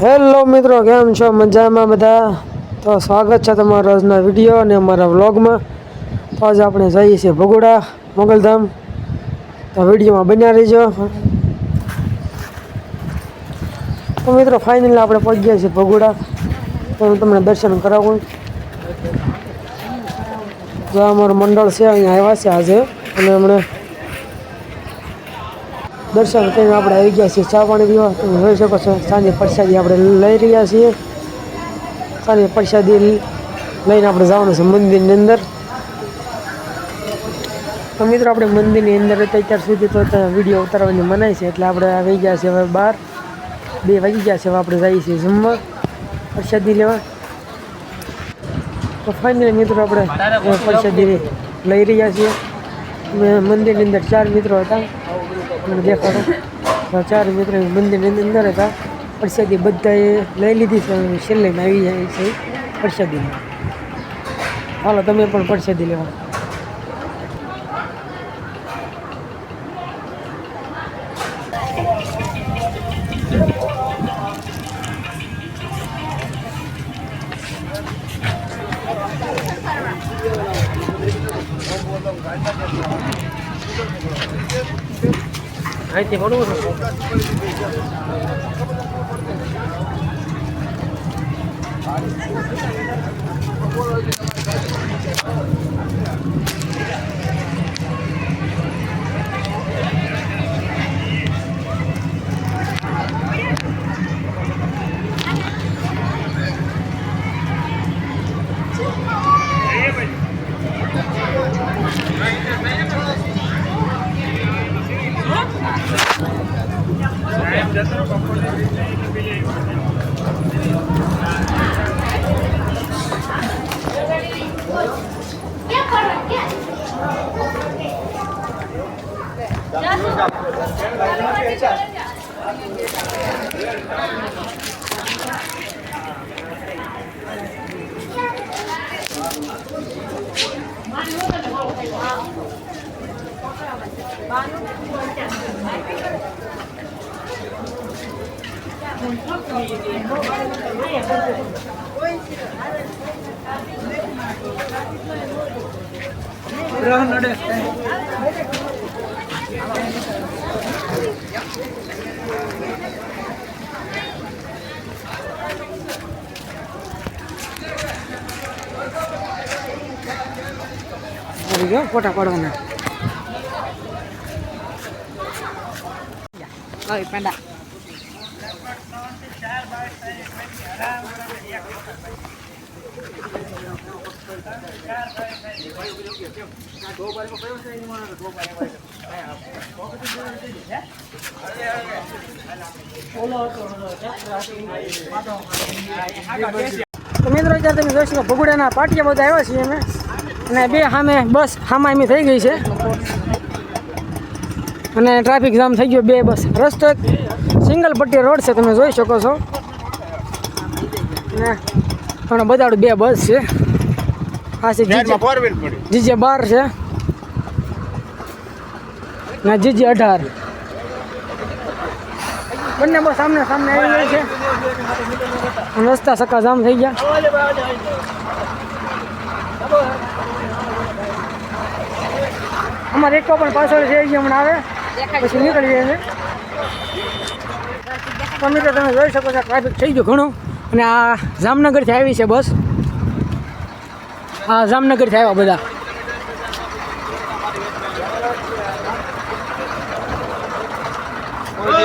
Hello મિત્રો કેમ છો? મજામાં બધા? તો સ્વાગત છે તમારા આજના વીડિયો અને અમારા વ્લોગમાં તો આજે આપણે જઈએ છીએ ભગોડા, મોગલધામ. તો વિડીયોમાં બન્યા રહીજો. તો મિત્રો ફાઇનલી આપણે પહોંચી ગયા છીએ ભગોડા. તો હું તમને દર્શન કરાવું. જો અમારું મંડળ છે, અહીંયા આવ્યા છે આજે. અને હમણાં દર્શન કરીને આપણે આવી ગયા છીએ. ચા પાણી પીવા. તમે જોઈ શકો છો, સાંજે પરસાદી આપણે લઈ રહ્યા છીએ. સાંજે પ્રસાદી લઈને આપણે જવાનું છે મંદિરની અંદર. તો મિત્રો, આપણે મંદિરની અંદર હતા, અત્યાર સુધી તો ત્યાં વીડિયો ઉતારવાની મનાય છે, એટલે આપણે આવી ગયા છે હવે બહાર બે વાગી ગયા છે, હવે આપણે જઈએ છીએ જમવા, પ્રસાદી લેવા. તો ફાઇનલી મિત્રો, આપણે પ્રસાદી લઈ રહ્યા છીએ. મંદિરની અંદર ચાર મિત્રો હતા. મને દેખાડો ચાર મિત્રો મંદિરની અંદર હતા. પ્રસાદી બધાએ લઈ લીધી છે. અને છેલ્લે આવી જાય છે પ્રસાદીમાં હાલો, તમે પણ પ્રસાદી લેવા. અહીંથી ભણવું Gracias. Gracias. ஐயோ போட்டா போடுங்க ஓய் பேண்டா दो बार में दो बार में તો મિત્રો અત્યારે તમે જોઈ શકો ભગુડાના પાટિયા બધા આવ્યા છીએ અમે. અને બે સામે બસ હામા એમી થઈ ગઈ છે. અને ટ્રાફિક જામ થઈ ગયો બે બસ. રસ્તો એક સિંગલ પટ્ટી રોડ છે તમે જોઈ શકો છો. ને ઘણો બધાડું બે બસ છે. આ છે જીજે બાર છે. ને જીજી અઢાર. બંને બસ સામને સામને આવી ગઈ છે. રસ્તા સક્કા જામ થઈ ગયા. અમારે એકો પણ પાછળ છે હમણાં આવે. પછી નીકળી જાય છે. તમે તો તમે જોઈ શકો છો ટ્રાફિક થઈ ગયો ઘણું. અને આ જામનગરથી આવી છે બસ. આ જામનગરથી આવ્યા બધા.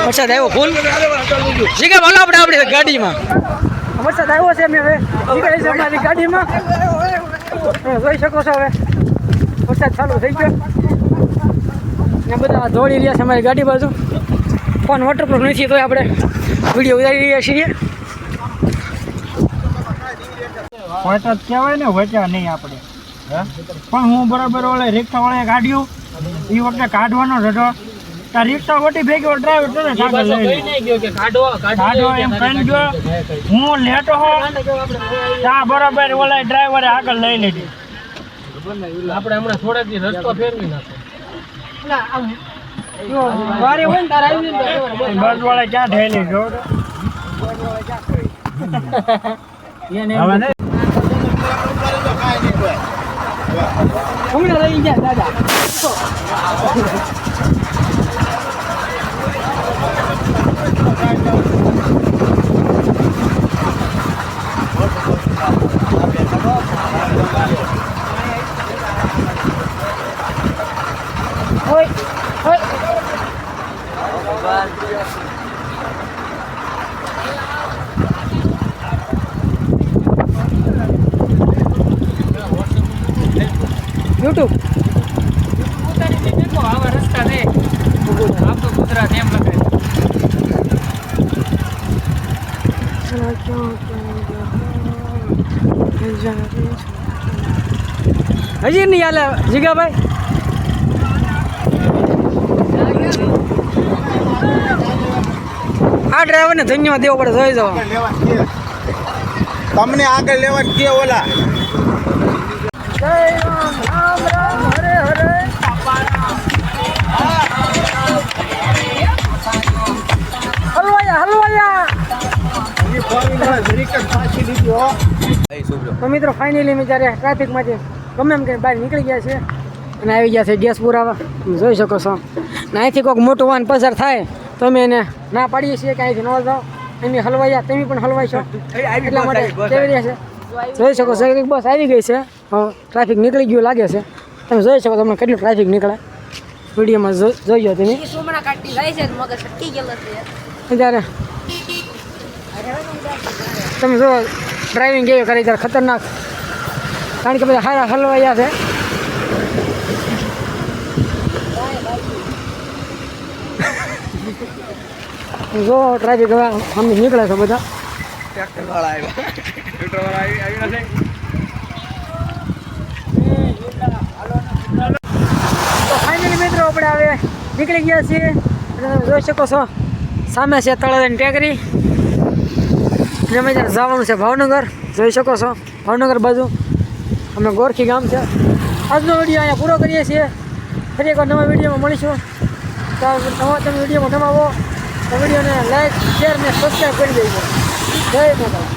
વરસાદ આવ્યો ફૂલ? શીખે બોલો આપણે આપણી ગાડીમાં. વરસાદ આવ્યો છે અમે હવે. નીકળી છે અમારી ગાડીમાં. જોઈ શકો છો હવે. વરસાદ ચાલુ થઈ ગયો. ને બધા દોડી રહ્યા છે અમારી ગાડી બાજુ. ફોન વોટરપ્રૂફ નથી તો આપણે વીડિયો ઉતારી રહ્યા છીએ. વરસાદ કહેવાય ને વચ્યા નહીં આપણે. પણ હું બરાબર ઓલે રિક્ષા વળે કાઢ્યું એ વખતે કાઢવાનો જ હતો રિક્ષા ખોટી ભેગી હોય ડ્રાઈવર તને કાગળ લઈ કે કાઢો એમ કહીને ગયો. હું લેતો હો ત્યાં બરાબર ઓલા ડ્રાઈવરે આગળ લઈ લીધી. આપણે હમણાં થોડા દી રસ્તો ફેરવી નાખો. વારે હોય ને તારે આવી બસ વાળા ક્યાં તો. હમણાં રહી ગયા દાદા. Oi, જગ્યાએ YouTube. આવા રસ્તા છે આમ તો ગુજરાત એમ લખાય હજી નહીં હાલે. જીગાભાઈ? આ ડ્રાઈવરને ધન્યવાદ દેવો પડે જોઈ જવા તમને આગળ લેવા કે ઓલા? તો મિત્રો ફાઇનલી અમે જ્યારે ટ્રાફિકમાંથી ગમે એમ કંઈ બહાર નીકળી ગયા છે અને આવી ગયા છે ગેસ પુરાવા તમે જોઈ શકો છો. ને અહીંથી કોઈક મોટું વાહન પસાર થાય તો અમે એને ના પાડીએ છીએ કે અહીંથી ન જાઓ. એની હલવાયા તમે પણ હલવાઈ છો. એટલા માટે કેવી રીતે છે? જોઈ શકો છો એક બસ આવી ગઈ છે. ટ્રાફિક નીકળી ગયું લાગે છે. તમે જોઈ શકો તમને કેટલું ટ્રાફિક નીકળે. વિડીયોમાં જો- જોઈ તમે. સોમના કાઢી જાય છે મગજ સટકી ગયેલો છે. ત્યારે તમે જો ડ્રાઇવિંગ એવી કરી ત્યારે ખતરનાક. કારણ કે બધા હારા હલવાયા છે. જો ટ્રાફિક હવે અમે નીકળે છે બધા. તો ફાઇનલી મિત્રો આપણે હવે નીકળી ગયા છીએ. જોઈ શકો છો. સામે છે તળાવની ટેકરી. અને અમે ત્યાં જવાનું છે ભાવનગર. જોઈ શકો છો. ભાવનગર બાજુ. અમે ગોરખી ગામ છે. આજનો વીડિયો અહીંયા પૂરો કરીએ છીએ. ફરી એકવાર નવા વિડીયોમાં મળીશું. તો નવા તમે વિડીયોમાં નમાવો તો વિડીયોને લાઈક શેર ને સબસ્ક્રાઈબ કરી દેજો. જય માતા